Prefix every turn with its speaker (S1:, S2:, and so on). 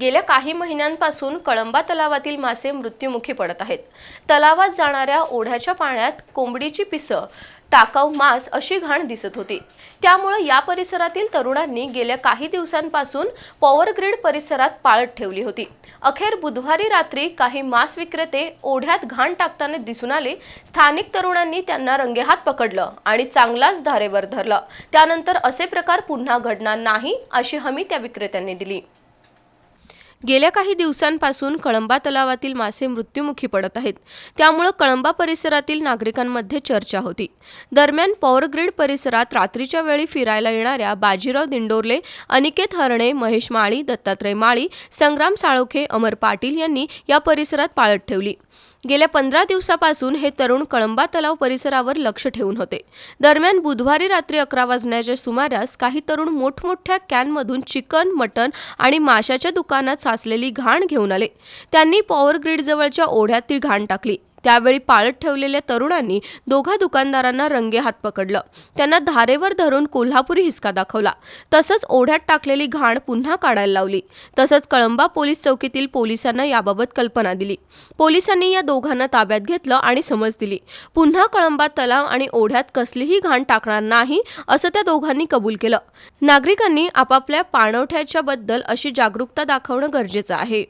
S1: गेल्या काही महिन्यांपासून कळंबा तलावातील मासे मृत्युमुखी पडत आहेत. तलावात जाणाऱ्या ओढ्याच्या पाण्यात कोंबडीची पिसं टाकाऊ मांस अशी घाण दिसत होती. त्यामुळे या परिसरातील तरुणांनी गेल्या काही दिवसांपासून पॉवर ग्रीड परिसरात पाळत ठेवली होती. अखेर बुधवारी रात्री काही मांस विक्रेते ओढ्यात घाण टाकताना दिसून आले. स्थानिक तरुणांनी त्यांना रंगेहात पकडलं आणि चांगलाच धारेवर धरलं. त्यानंतर असे प्रकार पुन्हा घडणार नाही अशी हमी त्या विक्रेत्यांनी दिली. गेल्या काही दिवसांपासून कळंबा तलावातील मासे मृत्युमुखी पडत आहेत. त्यामुळं कळंबा परिसरातील नागरिकांमध्ये चर्चा होती. दरम्यान पॉवरग्रीड परिसरात रात्रीच्या वेळी फिरायला येणाऱ्या बाजीराव दिंडोरले अनिकेत हरणे महेश माळी दत्तात्रय माळी संग्राम साळोखे अमर पाटील यांनी या परिसरात पाळत ठेवली. गेल्या पंधरा दिवसापासून हे तरुण कळंबा तलाव परिसरावर लक्ष ठेवून होते. दरम्यान बुधवारी रात्री अकरा वाजण्याच्या सुमारास काही तरुण मोठमोठ्या कॅनमधून चिकन मटण आणि माशाच्या दुकानात साचलेली घाण घेऊन आले. त्यांनी पॉवर ग्रीड जवळच्या ओढ्यात ती घाण टाकली. त्यावेळी पाळत ठेवलेल्या तरुणांनी दोघा दुकानदारांना रंगेहात पकडलं. त्यांना धारेवर धरून कोल्हापुरी हिसका दाखवला. तसंच ओढ्यात टाकलेली घाण पुन्हा काढायला लावली. तसंच कळंबा पोलीस चौकीतील पोलिसांना याबाबत कल्पना दिली. पोलिसांनी या दोघांना ताब्यात घेतलं आणि समज दिली. पुन्हा कळंबा तलाव आणि ओढ्यात कसलीही घाण टाकणार नाही असं त्या दोघांनी कबूल केलं. नागरिकांनी आपापल्या पाणवठ्याच्या बद्दल अशी जागरूकता दाखवणं गरजेचं आहे.